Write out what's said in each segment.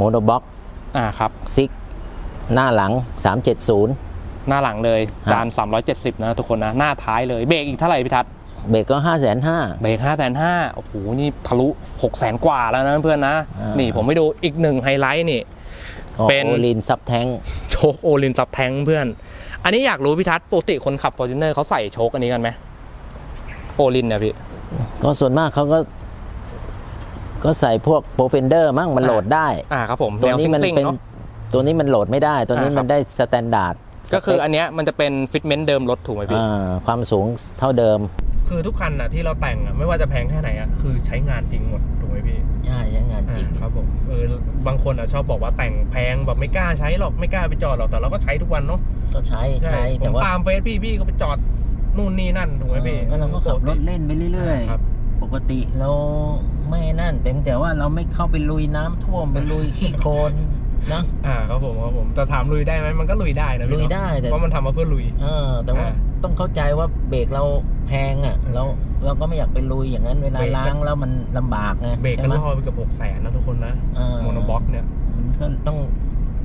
โมโนบ็อกอ่าครับซิกหน้าหลัง 370 หน้าหลังเลยครับจาน 370 นะทุกคนนะ หน้าท้ายเลยเบรกอีกเท่าไหร่พี่ทัศน์เบรกก็5 5 0 0 0เบรก5 5 0 0 0โอ้โห นี่ทะลุ 6 0 0 0 0 กว่าแล้วนะเพื่อนนะอ่านี่นี่ผมไปดูอีกหนึ่งไฮไลท์นี่ เป็นโอลินซับแทงโชคโอลินซับแทงเพื่อน อันนี้อยากรู้พี่ทัศน์ปกติคนขับ f o r t u n e r เขาใส่โชคอันนี้กันไหมโอลินเนี่ยพี่ ก็ส่วนมากเขาก็ ก็ใส่พวกโปรเฟนเดอร์มั่งมันโหลดได้อ่าครับผมตัวแนวนี้มัซิ่งๆเป็นเนาะตัวนี้มันโหลดไม่ได้ ตัวนี้อ่าครับมันได้สแตนดาร์ดก็คืออันเนี้ยมันจะเป็นฟิตเมนต์เดิมรถถูกไหมพี่ความสูงเท่าเดิม คือทุกคันอะที่เราแต่งอะไม่ว่าจะแพงแค่ไหนอะคือใช้งานจริงหมดถูกไหมพี่ใช่ใช้งานจริงอ่าครับผมเออบางคนอะชอบบอกว่าแต่งแพงแบบไม่กล้าใช้หรอกไม่กล้าไปจอดหรอกแต่เราก็ใช้ทุกวันเนาะก็ใช้ใช้ผแต่มว่าตามเฟซพี่พี่ก็ไปจอดนู่นนี่นั่นถูกไหมพี่เออก็เราก็ขับรถเล่นไปเรื่อยครับๆ ปกติเราไม่นั่นเพียงแต่ว่าเราไม่เข้าไปลุยน้ำท่วมไปลุยขี้โคลนนะอ่าครับผมครับผมแต่ถามลุยได้ไหมมันก็ลุยได้นะพี่ลุยเนาะได้แต่เพราะมันทำมาเพื่อลุยเออแต่ว่าอ่าต้องเข้าใจว่าเบรกเราแพงอะเราเราก็ไม่อยากไปลุยอย่างนั้นเวลาเบรกก็ล้างแล้วมันลำบากไงเบรกก็ใช่ไหมล่อไปเกับหกแสนนะทุกคนนะเออโมโนบ็อกเนี่ยมันก็ต้อง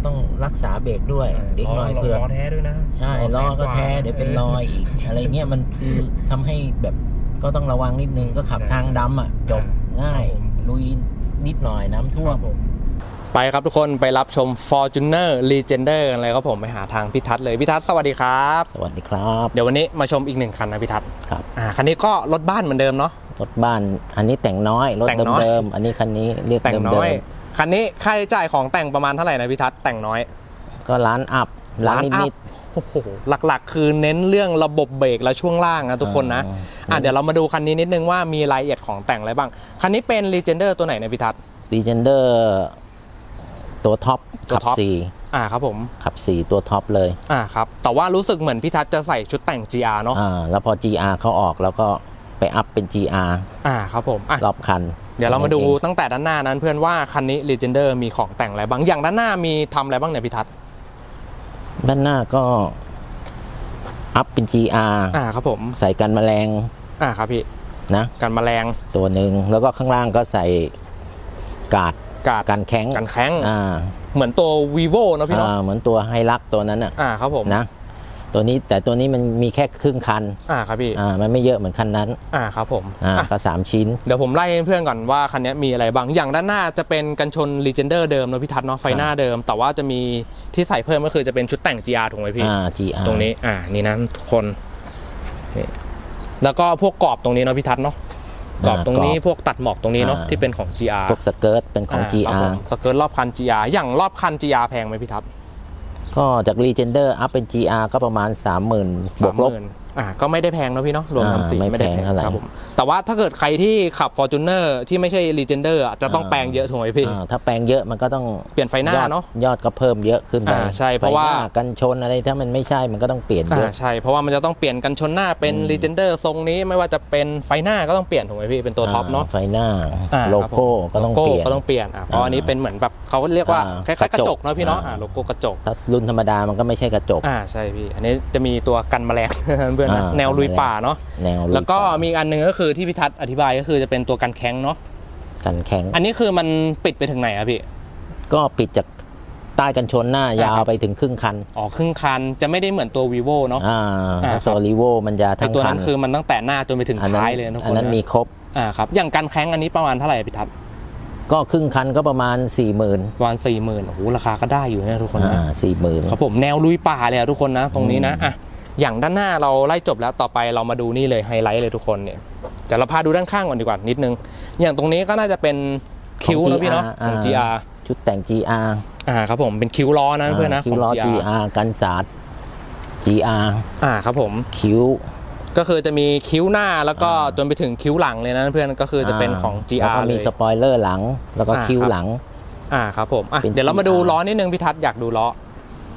ต้องรักษาเบรกด้วยเด็กหน่อยล้เผื่อล้อแท้ด้วยนะใช่ล้อก็แท้เดี๋ยวเป็นรอยอีกอะไรเงี้ยมันคือทำให้แบบ ก็ต้องระวังนิดนึงก็ขับทางดำอะจบง่ายลุยนิดหน่อยน้ำท่วม ไปครับทุกคนไปรับชม Fortuner Legender กันเลยครับผมไปหาทางพิทัศน์เลยพิทัศน์สวัสดีครับ สวัสดีครับเดี๋ยววันนี้มาชมอีกหนึ่งคันนะพิทัศน์ครับอ่าคันนี้ก็รถบ้านเหมือนเดิมเนาะ รถบ้านอันนี้แต่งน้อยรถแต่งน้อย เดิมๆอันนี้คันนี้เรียกแต่งเดิมน้อยคันนี้ค่าใช้จ่ายของแต่งประมาณเท่าไหร่นะพิทัศน์แต่งน้อย ๆก็ล้านอัพ ล้านอันิพดโอ้โหหลักๆ คือเน้นเรื่องระบบเบรกและช่วงล่างนะทุกคนนะอ่าอะเดี๋ยวเรามาดูคันนี้นิดนึงว่ามีรายละเอียดของแต่งอะไรบ้าง คันนี้เป็น Legender ตัวไหนนะพิทัศน์ดีเจนเดอร์ตัวท็อปตัวขับท็อปสี่อ่าครับผมขับสี่ตัวท็อปเลย อ่าครับ แต่ว่ารู้สึกเหมือนพิทัศน์จะใส่ชุดแต่ง GR เนาะอ่าแล้วพอ GR เขาออกแล้วก็ไปอัพเป็น GR อ่าครับผมอะรอบคัน เดี๋ยวเรามาดูองตั้งแต่ด้านหน้านั้นเพื่อนว่าคันนี้ Legender มีของแต่งอะไรบ้างอย่างด้านหน้ามีทำอะไรบ้างเนี่ยพิทัศน์ ด้านหน้าก็อัพเป็น GR อ่าครับผม ใส่กันแมลงอ่าครับพี่นะกันแมลงตัวหนึ่งแล้วก็ข้างล่างก็ใส่กาดกาดกันแข้งกันแข้งอ่าเหมือนตัว vivo เนอะพี่เนาะอ่าเหมือนตัวไฮรักตัวนั้นอะอ่าครับผมนะ ตัวนี้แต่ตัวนี้มันมีแค่ครึ่งคันอ่าครับพี่อ่ามันไม่เยอะเหมือนคันนั้นอ่าครับผมอ่าอะก็สามชิ้น เดี๋ยวผมไล่ให้เพื่อนก่อนว่าคันนี้มีอะไรบ้างอย่างด้านหน้าจะเป็นกันชน Legender เดิมเนอะพี่ทัศน์เนาะไฟหน้าเดิม แต่ว่าจะมีที่ใส่เพิ่มก็คือจะเป็นชุดแต่ง GR ถูกไหมพี่อ่า GR ตรงนี้อ่านี่นะทุกคนนี่แล้วก็พวกกรอบตรงนี้เนาะพี่ทัศน์เนาะกรอบตรงนี้พวกตัดหมอกตรงนี้เนาะอ่าที่เป็นของ GR พวกสเกิร์ตเป็นของาครับ GR ผมสเกิร์ตรอบคัน GR อย่างรอบคัน GR แพงไหมพี่ทัศน์ ก็จากรีเจนเดอร์อัพเป็น GR ก็ประมาณ 30,000บวกลบ อ่าก็ไม่ได้แพงนะพี่เนาะรวมอ่าทำสีไม่ไม่ได้แพแพงงเท่าไหร่ ครับผมแต่ว่าถ้าเกิดใครที่ขับ Fortuner ที่ไม่ใช่ Legender อะจะต้องอ่าแปลงเยอะถูกไหมพี่ อ่าถ้าแปลงเยอะมันก็ต้องเปลี่ยนไฟหน้ายอดเนาะ ยอดก็เพิ่มเยอะขึ้นไปอ่าใช่เพราะว่า ไฟหน้กันชนอะไรถ้ามันไม่ใช่มันก็ต้องเปลี่ยนเยอ่าอะ ใช่ เพราะว่ามันจะต้องเปลี่ยนกันชนหน้าเป็นอืม Legender ทรงนี้ไม่ว่าจะเป็นไฟหน้าก็ต้องเปลี่ยนถูกไหมพี่เป็นตัวท็อปเนาะไฟหน้าอ่าโลโก้ก็ต้องโลเปลี่ยนก็ต้องเปลี่ยนอะเพราะอันนี้เป็นเหมือนแบบเขาเรียกว่าอ่าคล้ายๆกระจกกระจกเนาะพี่เนาะอ่า อ่าโลโก้กระจกถ้ารุ่นธรรมดามันก็ไม่ใช่กระจก อ่าใช่พี่อันนี้จะมีตัวกันแมลงเพื่อนนะอ่าแนวลุยกันแมลงป่าเนาะแนวลุยแล้วก็ป่ามีอีกอันหนึงก็คือที่พิทัศน์อธิบายก็คือจะเป็นตัวกันแข้งเนาะกันแข็ง อันนี้คือมันปิดไปถึงไหนอะพี่ ก็ปิดจากใต้กันชนหน้า ยาอ่าวครับ ไปถึงครึ่งคันอ๋อครึ่งคันจะไม่ได้เหมือนตัว vivo เนาะ อ่าอ่าแล้วครัตัวบรีโวมันจะไอทั้งตัวคันั้นนคือมันตั้งแต่หน้าจนไปถึงอันนั้นท้ายเลยนะทุกคนอันนั้นนะมีครบ อ่าครับอย่างกันแข้งอันนี้ประมาณเท่าไหร่อะพี่ทัศน์ก็ครึ่งคันก็ประมาณ4ี่หมื่นประมาณสี่หมื่นโอ้โหราคาก็ได้อยู่เนี่ยทุกคนนะ อ่าสี่หมื่น ครับผมแนวลุยป่าเลยอะทุกคนนะตรงนี้นะอะ อย่างด้านหน้าเราไล่จบแล้วต่อไปเรามาดูนี่เลยไฮไลท์เลยทุกคนเนี่ยแต่เราพาดูด้านข้างก่อนดีกว่านิดนึง อย่างตรงนี้ก็น่าจะเป็นคิ้วนะพี่เนาะของ GR ชุดแต่ง GR อ่าครับผมเป็นคิ้วล้อนะเพื่อนนะคิ้ขวองล้อ GR GR กันสาด GR อ่าครับผมคิ้ว ก็คือจะมีคิ้วหน้าแล้วก็อ่าจนไปถึงคิ้วหลังเลยนะเพื่อนก็คือจะเป็นของแล้ว GR ก็เลมียสปอยเลอร์หลัง แล้วก็อ่าคิ้วครับหลัง อ่าครับผมอะเป็นเดี๋ยวเรามาดู GR ล้อนิดนึงพี่ทัศน์อยากดูล้อ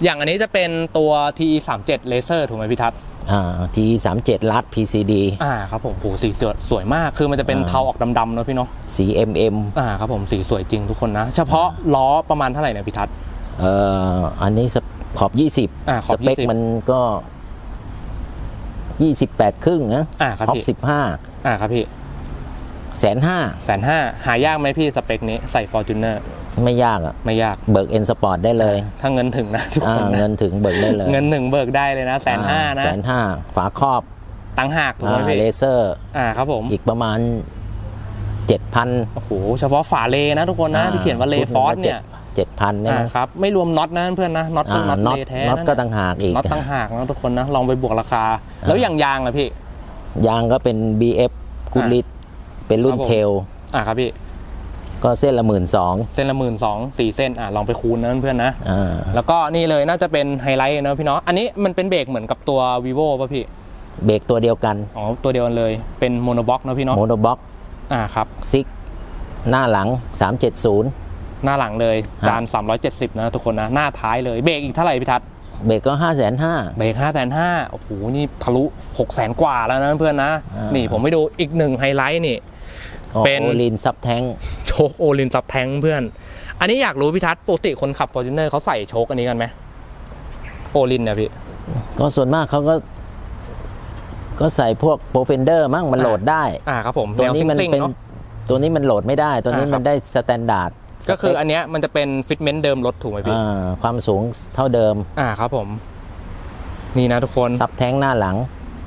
อย่างอันนี้จะเป็นตัว TE 3 7 Laser ถูกไหมพี่ทัศน์อ่า T 3 7ลัด PCD อ่าครับผมโหสีสวยสวยมากคือมันจะเป็นอ่าเทาออกดำๆเนอะพี่เนาะสี MM อ่าครับผมสีสวยจริงทุกคนนะ เฉพาะล้อประมาณเท่าไหร่เนี่ยพี่ทัศน์เอ่ออันนี้สขอบ20อ่าขอบสเปค20มันก็28ครึ่งนะอ่าครับขอบพี่15อ่าครับพี่ แสนห้าแสนห้าหายากไหมพี่สเปคนี้ใส่ Fortuner ไม่ยากอะ ไม่ยากเบิกเอ็นสปอร์ตได้เลยถ้าเงินถึงนะทุกอ่าคนนะเงินถึงเบิกได้เลย เงินหนึ่งเบิกได้เลยนะแสนห้านะแสนห้าฝาครอบตังหากถูกไหมอ่าพี่เลเซอร์อ่าครับผมอีกประมาณเจ็ดพันโอ้โหเฉพาะฝาเลนะทุกคนนะที่เขียนว่าเลฟอสเนี่ยเจ็ดพันเนี่ยอ่าครับ ไม่รวมน็อตนะเพื่อนนะน็อตอ่าต้องน็อตน็อตเลแท้น็อตนะก็ต่างหากอีกน็อตตั้งหากนะทุกคนนะลองไปบวกราคา แล้วอย่างยางอะพี่ ยางก็เป็น BF กุลิต เป็นรุ่นครับผมเทลอ่าครับพี่ ก็เส้นละหมื่นสองเส้นละหมื่นสองสี่เส้นอะลองไปคูณนะเพื่อนๆนะอ่าแล้วก็นี่เลยน่าจะเป็นไฮไลท์นะพี่เนาะอันนี้มันเป็นเบรกเหมือนกับตัว vivo ป่ะพี่ เบรกตัวเดียวกันอ๋อตัวเดียวกันเลยเป็นโมโนบ็อกนะพี่เนาะโมโนบ็อกอ่าครับซิกหน้าหลัง 370 หน้าหลังเลยฮะจาน 370 นะทุกคนนะ หน้าท้ายเลยเบรกอีกเท่าไหร่พี่ทัศน์เบรกก็5 5 0 0 0เบรก5 5 0 0 0โอ้โห นี่ทะลุ 6 0 0 0 0 กว่าแล้วนะเพื่อนนะอ่านี่นี่ผมไปดูอีกหนึ่งไฮไลท์นี่ เป็นโอลินซับแทงโชคโอลินซับแทงเพื่อน อันนี้อยากรู้พี่ทัศน์ปกติคนขับ f o r t u n e r เขาใส่โชคอันนี้กันไหมโอลินเนี่ยพี่ ก็ส่วนมากเขาก็ ก็ใส่พวกโปรเฟนเดอร์มั่งมันโหลดได้ อ่าครับผมตัวแนวนี้มัซิ่งๆเป็นเนาะตัวนี้มันโหลดไม่ได้ ตัวนี้อ่าครับมันได้สแตนดาร์ดก็คืออันเนี้ยมันจะเป็นฟิตเมนต์เดิมรถถูกไหมพี่ความสูงเท่าเดิม อ่าครับผม นี่นะทุกคนซับแทงหน้าหลัง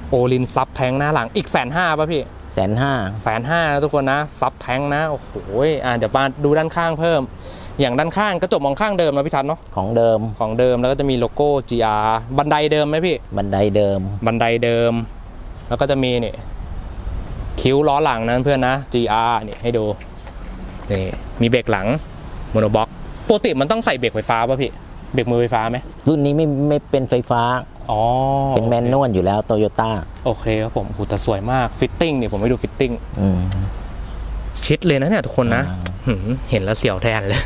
โอลินซับแทงหน้าหลังอีกแสนห้าป่ะพี่ แสนห้าแสนห้านะทุกคนนะซับแทงนะ โอ้โหอ่าเดี๋ยวมาดูด้านข้างเพิ่ม อย่างด้านข้างกระจกมองข้างเดิมนะพี่ทัศน์เนาะของเดิมของเดิมแล้วก็จะมีโลโก้ GR บันไดเดิมไหมพี่ บันไดเดิม บันไดเดิม แล้วก็จะมีนี่คิ้วล้อหลังนะเพื่อนนะ GR นี่ให้ดูนี่มีเบรกหลังโมโนบ็อกปกติมันต้องใส่เบรกไฟฟ้าป่ะพี่เบรกมือไฟฟ้าไหมรุ่นนี้ไม่ไม่เป็นไฟฟ้า อ๋อเป็นแมนนวลอยู่แล้วโตโยต้าโอเคครับผมโอ้โหแต่สวยมากฟิตติ้งเนี่ยผมไปดูฟิตติ้งอืมชิดเลยนะเนี่ยทุกคนนะอ่าหืมเห็นแล้วเสียวแทนเลย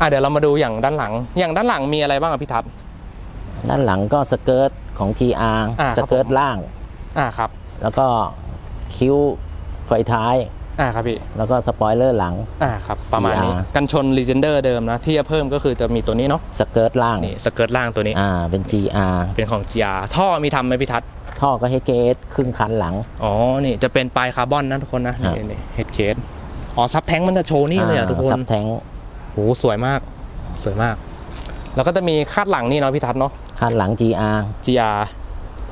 อะเดี๋ยวเรามาดูอย่างด้านหลัง อย่างด้านหลังมีอะไรบ้างอะพี่ทัศน์ด้านหลังก็สเกิร์ตของ GR อ่าครับสเกิร์ตผมล่าง อ่าครับ แล้วก็คิ้วไฟท้าย อ่าครับพี่ แล้วก็สปอยเลอร์หลัง อ่าครับ ประมาณนี้ GR กันชน Legender เดิมนะ ที่จะเพิ่มก็คือจะมีตัวนี้เนาะสเกิร์ตล่างนี่สเกิร์ตล่างตัวนี้อ่าเป็น GR เป็นของ GR ท่อมีทำไหมพี่ทัศน์ท่อก็ HKS ครึ่งคันหลัง อ๋อ นี่จะเป็นปลายคาร์บอนนะทุกคนนะอ่านี่นี่เฮดเคสอ๋อซับแท้งมันจะโชว์นี่เลยอะทุกคนซับแทงโหสวยมาก สวยมาก แล้วก็จะมีคาดหลังนี่เนาะพี่ทัศน์เนาะคันหลัง GR GR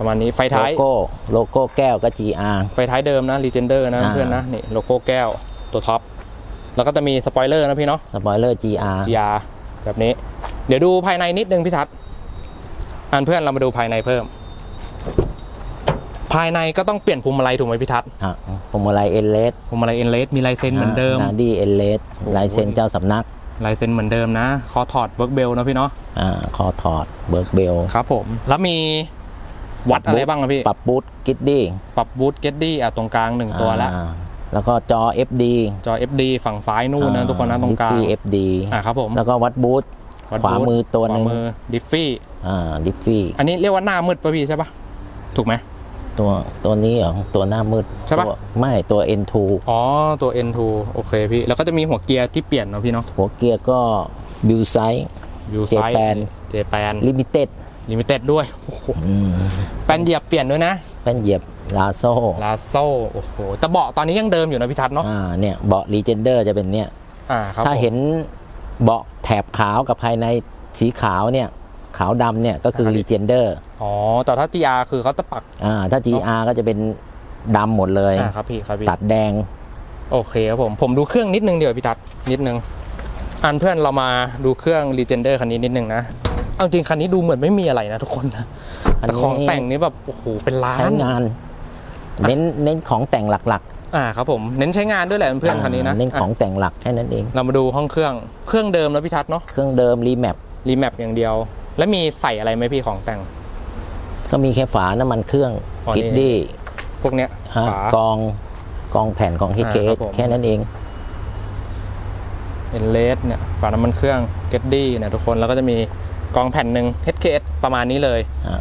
ประมาณนี้ไฟโลท้ายโก้โลโก้แก้วก็ GR ไฟท้ายเดิมนะ Legender นะอ่า เพื่อนนะนี่โลโก้แก้วตัวท็อปแล้วก็จะมีสปอยเลอร์นะพี่เนาะ สปอยเลอร์ GR GR แบบนี้ เดี๋ยวดูภายในนิดนึงพี่ทัศน์อันเพื่อนเรามาดูภายในเพิ่ม ภายในก็ต้องเปลี่ยนพวงมาลัยถูกไหมพี่ทัศน์อะพวงมาลัยเอ็นเลสพวงมาลัยเอ็นเลสมีลายเซ็นเหมือนเดิม นาดี้เอ็นเลสลายเซ็นเจ้าสำนักลายเซ็นเหมือนเดิมนะ คอถอดเบิร์กเบลนะพี่เนาะ อ่าคอถอดเบิร์กเบล ครับผม แล้วมี วัดอะไรบ้างอะพี่ปรับบูทกิดดี้ปรับบูทเกตดี้อะตรงกลางหนึ่งตัวละอ่าแล้วก็จอ FD จอ FD ฝั่งซ้ายนู่นนะทุกคนนะตรงกลางดิฟฟี่ FD อะครับผมแล้วก็วัดบูทวัดขวาบูทมือตัวหนึ่งขวามือดิฟฟี่อ่าดิฟฟี่อันนี้เรียกว่าหน้ามืดป่ะพี่ใช่ปะถูกไหมตัวตัวนี้เหรอตัวหน้ามืดใช่ปะ ตัวไม่ตัว N2 อ๋อตัว N2 โอเคพี่แล้วก็จะมีหัวเกียร์ที่เปลี่ยนเนาะพี่เนาะหัวเกียร์ก็บิวไซยูไซ Japan เจแปนลิมิเต็ด ลิมิเต็ดด้วยโอ้โหแปนเหยียบเปลี่ยนด้วยนะเป็นเหยียบลาโซลาโซ่โอ้โหแต่เบาะตอนนี้ยังเดิมอยู่นะพี่ทัศน์เนาะอ่าเนี่ยเบาะรีเจนเดอร์จะเป็นเนี่ยอ่าครับถ้าผมเห็นเบาะแถบขาวกับภายในสีขาวเนี่ยขาวดำเนี่ยก็คือรีเจนเดอร์อ๋อแต่ถ้า GR คือเขาจะปักอ่าถ้า GR ก็จะเป็นดำหมดเลยอ่าครับพี่ครับพี่ตัดแดง โอเคครับผมผมดูเครื่องนิดนึงเดี๋ยวาพี่ทัศน์นิดนึงอันเพื่อนเรามาดูเครื่อง Legender คันนี้นิดนึงนะ เอาจริงคันนี้ดูเหมือนไม่มีอะไรนะทุกคนนะอันแต่นี้ของแต่งนี่แบบโอ้โหเป็นล้าใช้นงาน เน้นเน้นของแต่งหลักอ่าครับผมเน้นใช้งานด้วยแหละๆเพื่อนคันนี้นะเน้นของอะแต่งหลักแค่นั้นเอง เรามาดูห้องเครื่องเครื่องเดิมแล้วพี่ทัศน์เนาะเครื่องเดิมรีแมปรีแมปอย่างเดียว แล้วมีใส่อะไรไหมพี่ของแต่ง ก็มีแค่ฝาน้ำมันเครื่องอ๋อนี่กิดดี้พวกเนี้ยฮะฝากองกองแผ่นของฮิเกอ่าครัสบผมแค่นั้นเองเอ็นเลสเนี่ยฝาน้ำมันเครื่องเกตดี้เนี่ยทุกคนแล้วก็จะมี กองแผ่นหนึ่ง HKS ประมาณนี้เลย อะ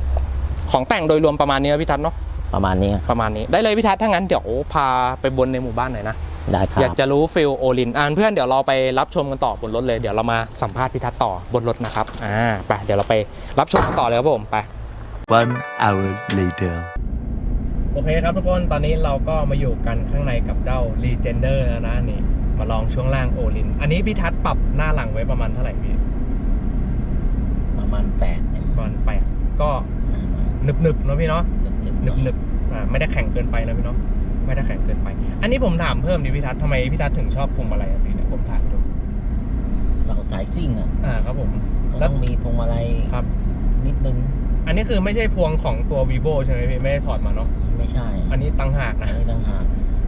ของแต่งโดยรวมประมาณนี้นะพี่ทัศน์เนาะประมาณนี้ประมาณนี้ได้เลยพี่ทัศน์ถ้างั้นเดี๋ยวพาไปบนในหมู่บ้านหน่อยนะ ได้ครัอยาบ กจะรู้ฟิลโอลินอ่านเพื่อนเดี๋ยวเราไปรับชมกันต่อบนรถเลย เดี๋ยวเรามาสัมภาษณ์พี่ทัศน์ต่อบนรถนะครับอ่าไปเดี๋ยวเราไปรับชมกันต่อเลยครับผมไป One hour later. โอเคครับทุกคนตอนนี้เราก็มาอยู่กันข้างในกับเจ้า Legender แล้วนะนี่ มาลองช่วงล่างโอลิน อันนี้พี่ทัศน์ปรับหน้าหลังไว้ประมาณเท่าไหร่พี่ ประมาณแปดเนี่ยประมาณแปดก็หนึบหนึบๆเนาะพี่เนาะจึ๊บๆหนึบหนึบๆอ่าไม่ได้แข็งเกินไปนะพี่เนาะไม่ได้แข็งเกินไป อันนี้ผมถามเพิ่มดิพี่ทัศน์ทำไมพี่ทัศน์ถึงชอบพวงมาลัยอะพี่เดี๋ยวผมถ่ายให้ดูเราสายซิ่งอะอ่าครับผมก็แล้วต้องมีพวงมาลัยครับ นิดนึง อันนี้คือไม่ใช่พวงของตัว vivo ใช่ไหมพี่ไม่ได้ถอดมาเนาะไม่ใช่ อันนี้ตังหากอันะนนี้ต่างหาก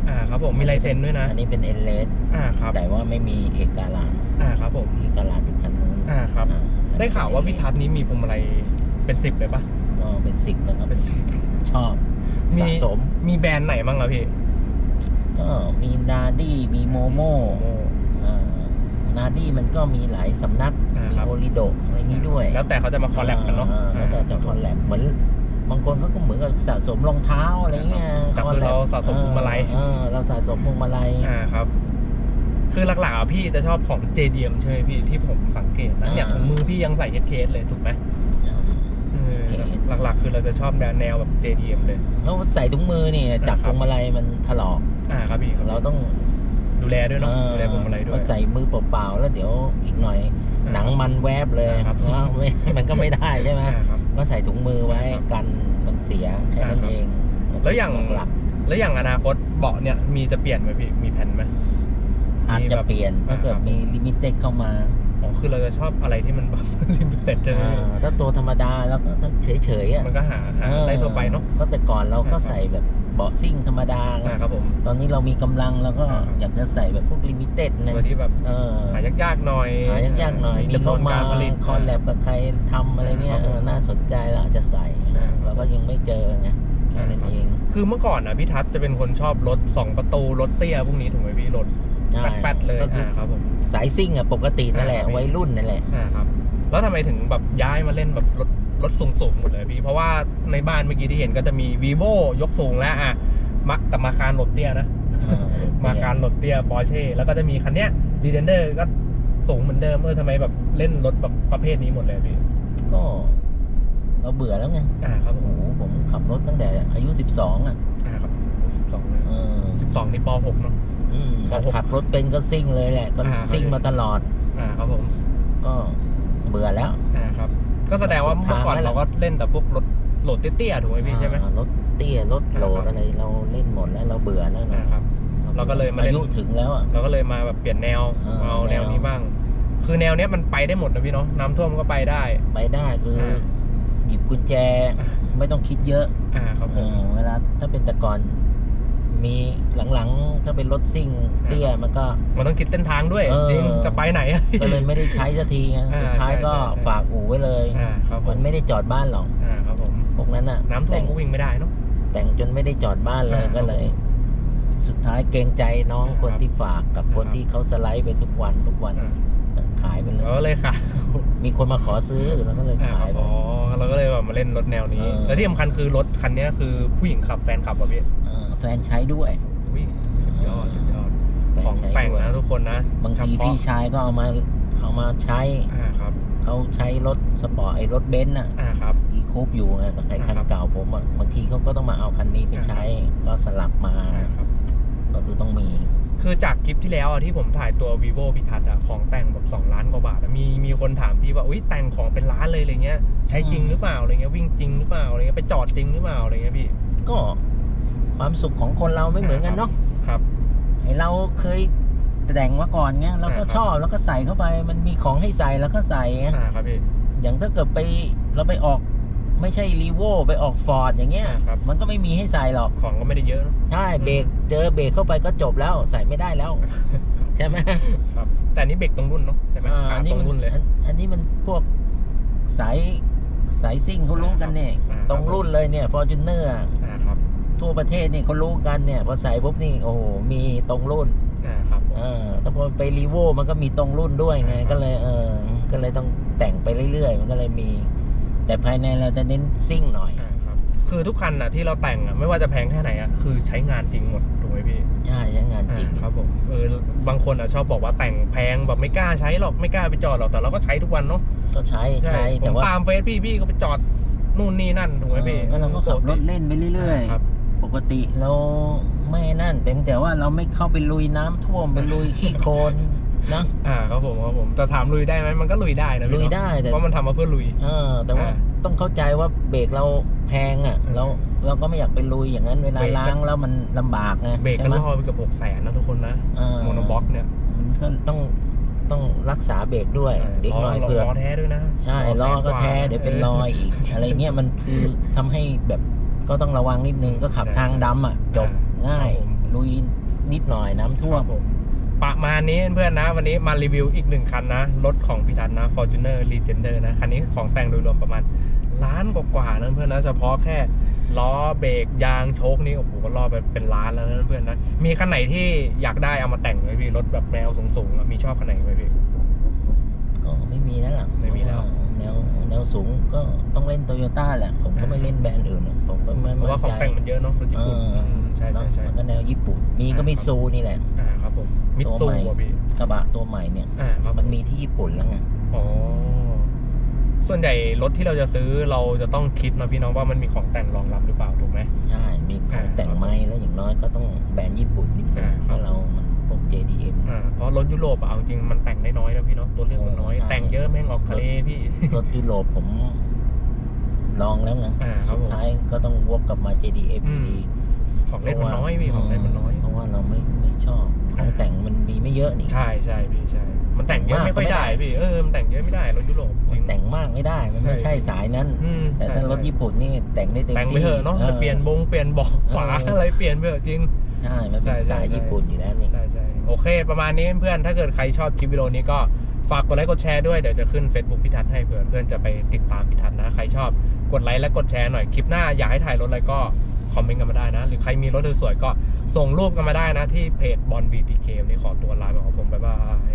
อ่าครับผมมีลายเซ็นด้วยนะ อันนี้เป็นเอเลสอ่าครับแต่ว่าไม่มีเอกลาดอ่าครับผมเอกลาดอยู่คันนู้นอ่าครับอ่ ได้ข่าวว่าพี่ทัศน์นี้มีพวงมาลัยเป็นสิบเลยปะก็เป็นสิบนะครับเป็นสิบชอบมีสะสมมีแบรนด์ไหนบ้างอะพี่ ก็มีนาดี้มีโมโมโอ้นาดี้มันก็มีหลายสำนักอ่ามีครับโอริโดอะไรอย่างนี้ด้วย แล้วแต่เขาจะมาคอลแลบกันเนาะอ่แล้วแต่จะคอลแลบเหมือนบางคนเขาก็เหมือนกับสะสมรองเท้าอะไรเงี้ยแต่คือเราสะสมพวงมาลัยเออเราสะสมพวงมาลัยอ่าครับ คือหลักๆอะพี่จะชอบของ JDM ใช่ไหมพี่ที่ผมสังเกตนะเนี่ยถุงมือพี่ยังใส่เฮดเคสเลยถูกไหมเออ Headcase หลักๆ คือเราจะชอบแนวแนวแบบ JDM เลย แล้วใส่ถุงมือเนี่ยจากอ่าคพรับวงมาลัยมันถลอกอ่าครับพี่ครับเราต้องดูแลด้วยเนาะเออดูแลพวงมาลัยด้วยว่าใส่มือเปล่าๆแล้วเดี๋ยวอีกหน่อยอ่าหนังมันแวบเลยอ่าครับนะไม่มันก็ไม่ได้ใช่ไหมอ่าครับก็ใส่ถุงมือไว้ครับกันมันเสียแค่นั้นอ่าครับเอง แล้วอย่างหลักแล้วอย่างอนาคตเบาะเนี่ยมีจะเปลี่ยนไหมพี่มีแผนไหมๆ อาจจะเปลี่ยนถ้าเกิดอ่าครับมีลิมิเต็ดเข้ามาอ๋อคือเราจะชอบอะไรที่มันแบบลิมิเต็ดใช่ไหมอ่าถ้าตัวธรรมดาแล้วก็เฉยๆอะมันก็หาหาได้ทั่วไปเนาะก็แต่ก่อนเราก็อ่าครับใส่แบบเบาะซิ่งธรรมดาไงอ่าครับผมตอนนี้เรามีกำลังเราก็อ่าครับอยากจะใส่แบบพวกลิมิเต็ดนะตัวที่แบบเออหายากๆหน่อยหายากๆหน่อยมีมีจำนเข้าวนมาการผลิตคอลแลบกับใครทำอะไรเนี่ยครับเออน่าสนใจเราอาจจะใส่อ่าเราก็ยังไม่เจอไงแค่นั้นเองคือเมื่อก่อนอะพี่ทัศน์จะเป็นคนชอบรถสองประตูรถเตี้ยพวกนี้ถูกไหมพี่รถ ใช่แป๊ดๆเลยก็คืออ่าครับผมสายซิ่งอะปกตินั่นแหละอ่าครับวัยรุ่นนั่นแหละ อ่าครับ แล้วทำไมถึงแบบย้ายมาเล่นแบบรถรถสูงสูงๆหมดเลยพี่ เพราะว่าในบ้านเมื่อกี้ที่เห็นก็จะมี vivo ยกสูงแล้วอะมาแต่มาคารรถเตี้ยนะอ่ามาการรถเตี้ยปอร์เช่แล้วก็จะมีคันเนี้ยดีเดนเดอร์ก็สูงเหมือนเดิมเออทำไมแบบเล่นรถแบบประเภทนี้หมดเลยพี่ ก็เราเบื่อแล้วไงอ่าครับผโอ้มโหผมขับรถตั้งแต่อายุ 12 อะอ่าครับสิบสองเลยเออสิบสองนี่ปหกเนาะ อืมพอผมขับรถเป็นก็ซิ่งเลยแหละ ก็อ่า ซิ่งมาตลอด อ่าครับผมก็เบื่อแล้ว อ่าครับ ก็แสดงว่าสุดเมื่อทางก่อนแล้วเราก็เล่นแต่พวกรถโหลดเตี้ยๆถูกไหมพี่ใช่ไหม อ่ารถเตี้ยรถโหลดอ่าครับอะไรเราเล่นหมดแล้วเราเบื่อแล้วอ่านะครับ เราก็เลยมาเล่น อายุถึงแล้วอะ เราก็เลยมาแบบเปลี่ยนแนวอ่าเอาแนวแนว นี้บ้าง คือแนวเนี้ยมันไปได้หมดนะพี่เนาะน้ำท่วมก็ไปได้ ไปได้คืออา หยิบกุญแจไม่ต้องคิดเยอะอ่าครับผเอมอเวลาถ้าเป็นแต่ก่อน มีหลังๆ ถ้าเป็นรถซิ่งเตี้ยมันก็ มันต้องคิดเส้นทางด้วยเออ จริงจะไปไหนอะก็เลยไม่ได้ใช้สักทีไงอ่าสุดท้ายก็ใช่ใช่ใช่ ฝากอู่ไว้เลย อ่าครับผมัมนไม่ได้จอดบ้านหรอกอ่าครับผมพวกนั้นอะน้ำท่วแต่มงก็วิ่งไม่ได้เนาะแต่งจนไม่ได้จอดบ้านเลยอ่าก็เลย สุดท้ายเกรงใจน้องครับคนที่ฝากกับคนครับ ที่เขาสไลด์ไปทุกวันทุกวันอ่าขายไปเลยเราก็เลยค่ะมีคนมาขอซื้อแล้วก็เลยอ่าขายครับไปอ๋อ เราก็เลยแบบมาเล่นรถแนวนี้ เออ แล้วที่สำคัญคือรถคันเนี้ยคือผู้หญิงขับแฟนขับอะพี่เออแฟนใช้ด้วย อุ้ยสุดยอดสุดยอดแฟนของใช้แต่งด้วยนะทุกคนนะบางทีเฉพาะพี่ชายก็เอามาเอามาใช้อ่าครับ เขาใช้รถสปอร์ตไอ้รถเบนซ์น่ะอ่าครับ อีคูปอยู่ไงแต่ไอ้คันอ่าครับ เก่าผมอะบางทีเขาก็ต้องมาเอาคันนี้ไปใช้ ก็สลับมาอ่าครับ ก็คือต้องมี คือจากคลิปที่แล้วอะที่ผมถ่ายตัว vivo พิทัศน์อะของแต่งแบบ 2 ล้านกว่าบาทอะมีมีคนถามพี่ว่าอุ้ยแต่งของเป็นล้านเลยอะไรเงี้ย ใช้จริงอืมหรือเปล่าอะไรเงี้ยวิ่งจริงหรือเปล่าอะไรเงี้ยไปจอดจริงหรือเปล่าอะไรเงี้ยพี่ ก็ความสุขของคนเราไม่เหมือนกันเนาะครับไอเราเคยแต่งมาก่อนเงี้ยเราก็อ่าครับชอบแล้วก็ใส่เข้าไป มันมีของให้ใส่แล้วก็ใส่ไงอ่าครับพี่อย่างถ้าเกิดไปเราไปออกไม่ใช่รีโวไปออกฟอร์ดอย่างเงี้ยอ่าครับมันก็ไม่มีให้ใส่หรอกของก็ไม่ได้เยอะเนอะใช่เบรกเจอเบรกเข้าไปก็จบแล้วใส่ไม่ได้แล้ว ใช่ไหมครับ แต่อันนี้เบรกตรงรุ่นเนาะใช่ไหมอ่าขาอันนี้ตรมังรุ่นเลยอันอันนี้มันพวกสาย สายซิ่งเขารู้กันเนี่ยอ่าครับ ตรงรุ่นเลยเนี่ยฟอร์จูเนอร์อ่าครับทั่วประเทศนี่เขารู้กันเนี่ยพอใส่ปุ๊บนี่โอ้โหมีตรงรุ่นอ่าครับ เออแต่พอไปรีโวมันก็มีตรงรุ่นด้วยไงอ่าครับ ก็เลยเออก็เลยต้องแต่งไปเรื่อยๆ มันก็เลยมี แต่ภายในเราจะเน้นซิ่งหน่อย อ่าครับ คือทุกคันอะที่เราแต่งอะไม่ว่าจะแพงแค่ไหนอะคือใช้งานจริงหมดถูกไหมพี่ ใช่ใช้งานจริงอ่าครับผมเออบางคนอะชอบบอกว่าแต่งแพงแบบไม่กล้าใช้หรอกไม่กล้าไปจอดหรอกแต่เราก็ใช้ทุกวันเนาะก็ใช้ใช้ผแต่มว่าตามเฟซพี่พี่ก็ไปจอดนู่นนี่นั่นถูกไหมพี่เออก็เราก็ขับรถเล่นไปเรื่อยครับ ๆ ปกติเราไม่นั่นเต็มแต่ว่าเราไม่เข้าไปลุยน้ำท่วมไปลุยขี้โคลน นะอ่าครับผมครับผมแต่ถามลุยได้ไหมมันก็ลุยได้นะพี่ลุยเนาะได้แต่ เพราะมันทำมาเพื่อลุย เออ แต่ว่าอ่าต้องเข้าใจว่าเบรกเราแพงอะอืมเราเราก็ไม่อยากไปลุยอย่างนั้นเวลาเบรกก็ล้างแล้วมันลำบากไงเบรกก็ใช่ไหมล่อไปเกับหกแสนนะทุกคนนะเออโมโนบ็อกเนี่ยมันก็ต้องต้องรักษาเบรกด้วยเด็กล้อน้อยล้อเผื่อล้อแท้ด้วยนะใช่ล้อก็แท้เดี๋ยวเป็นรอยอีกอะไรเงี้ยมันคือทำให้แบบก็ต้องระวังนิดนึงก็ขับใช่ทางดำอะจบอ่าง่ายครับผมลุยนิดหน่อยน้ำท่วคมรับผม ประมาณนี้เพื่อนนะ วันนี้มารีวิวอีกหนึ่งคันนะ รถของพี่ทันนะ Fortuner Legender นะ คันนี้ของแต่งโดยรวมประมาณล้านกว่าๆนะเพื่อนนะ เฉพาะแค่ล้อเบรกยางโชคนี่โอ้โหก็ล่อไปเป็นล้านแล้วนะเพื่อนนะ มีคันไหนที่อยากได้เอามาแต่งไหมพี่รถแบบแนวสูงๆอะมีชอบคันไหนไหมพี่ก็ไม่มีแล้วหลังไม่มีแล้วแนวแนวสูงก็ต้องเล่นโตโยต้าแหละ ผมก็ไม่เล่นแบรนด์อื่นหรอกผมก็ไม่เพราะว่าของแต่งมันเยอะเนาะรถญี่เอปุ่นอมใช่ใช่ใช่มันก็แนวญี่ปุ่นมีก็อ่ามิซูนี่แหละอ่าครับผ มมิตตัวซูใหม่อะพี่กระบะตัวใหม่เนี่ย อ่าครับมันมีที่ญี่ปุ่นแล้วไงอ๋อส่วนใหญ่รถที่เราจะซื้อเราจะต้องคิดนะพี่น้องว่ามันมีของแต่งรองรับหรือเปล่าถูกไหม ใช่มีของแต่งไม้แล้วอย่างน้อยก็ต้องแบรนด์ญี่ปุ่นนิดนึอ่างครับเพราะเรามันพวก JDM อ่าเพราะรถยุโรปอะเอาจริงมันแต่งได้น้อยนะพี่เนาะตัวเลือกมันน้อยใช่แต่งเยอะแม่งออกทะเลพี่ รถยุโรปผมลองแล้วไงอ่าครับสุผมดท้ายก็ต้องวกกลับมา JDM อืม ดีของเล่นมันน้อยพี่ของเล่นมันน้อย เพราะว่าเราไม่ไม่ ชอบของแต่งมันมีไม่เยอะนี่ ใช่ใช่พี่ใช่ มันแต่งเยอะมากไม่ค่อยได้ก็ไม่ได้พี่เออมันแต่งเยอะไม่ได้รถยุโรปจริงแต่งมากไม่ได้มันไม่ใช่ใช่สายนั้นอืมแต่ใช่ถ้ารถใช่ญี่ปุ่นนี่แต่งได้เต็มแต่งที่ไปเถอะเนาะจะเปลี่ยนบงเปลี่ยนเบอกฝาเออออะไรเปลี่ยนไปเถอะจริงใช่มันใช่เป็นใช่สายใช่ญี่ปุ่นอยู่แล้วนี่ใช่ใช่โอเค ประมาณนี้เพื่อนถ้าเกิดใครชอบคลิปวิดีโอนี้ก็ฝากกดไลค์กดแชร์ด้วยเดี๋ยวจะขึ้น Facebook พิทัศน์ให้เพื่อนเพื่อนจะไปติดตามพิทัศน์นะใครชอบกดไลค์และกดแชร์หน่อยคลิปหน้าอยากให้ถ่ายรถอะไรก็ คอมเมนต์กันมาได้นะ หรือใครมีรถสวยๆก็ส่งรูปกันมาได้นะ ที่เพจบอลบีทีเคนี่ขอตัวลาไปของผมบายบาย